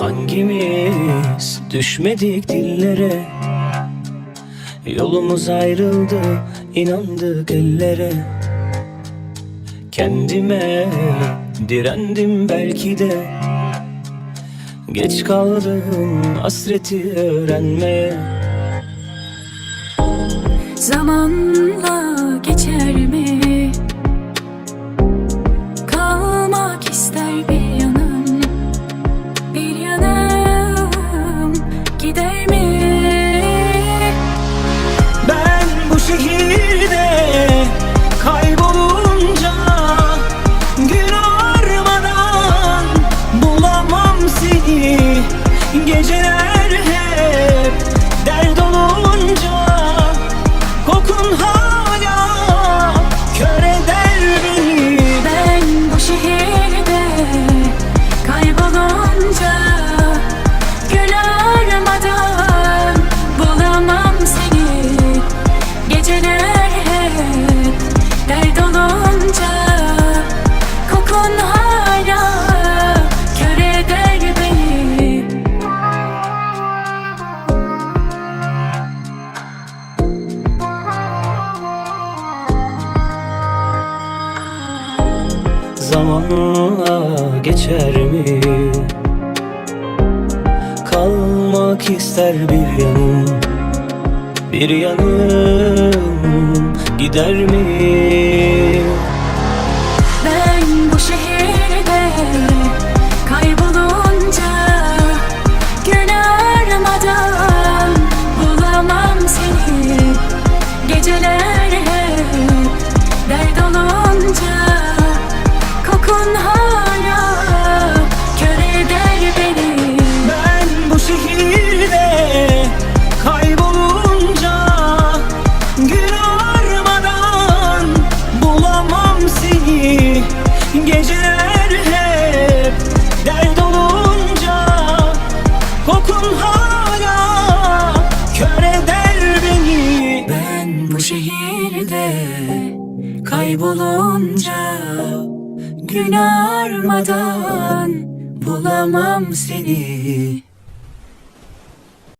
sevgimiz düşmedik dillere? Yolumuz ayrıldı inandık ellere. Kendime direndim belki de. Geç kaldım hasreti öğrenmeye. Zamanla Geceler hep dert olunca Kokun hala kör eder beni. Ben bu şehirde kaybolunca Gün ağarmadan bulamam seni. Geceler Zamanla geçer mi? Kalmak ister bir yanım Bir yanım gider mi? Ben bu şehirde kaybolunca Gün ağarmadan bulamam seni Geceler hep dert olunca Kokun hala kör eder beni. Ben bu şehirde kaybolunca Gün ağarmadan bulamam seni. Geceler hep dert olunca Kokun hala kör eder beni. Ben bu şehirde Kaybolunca gün ağarmadan bulamam seni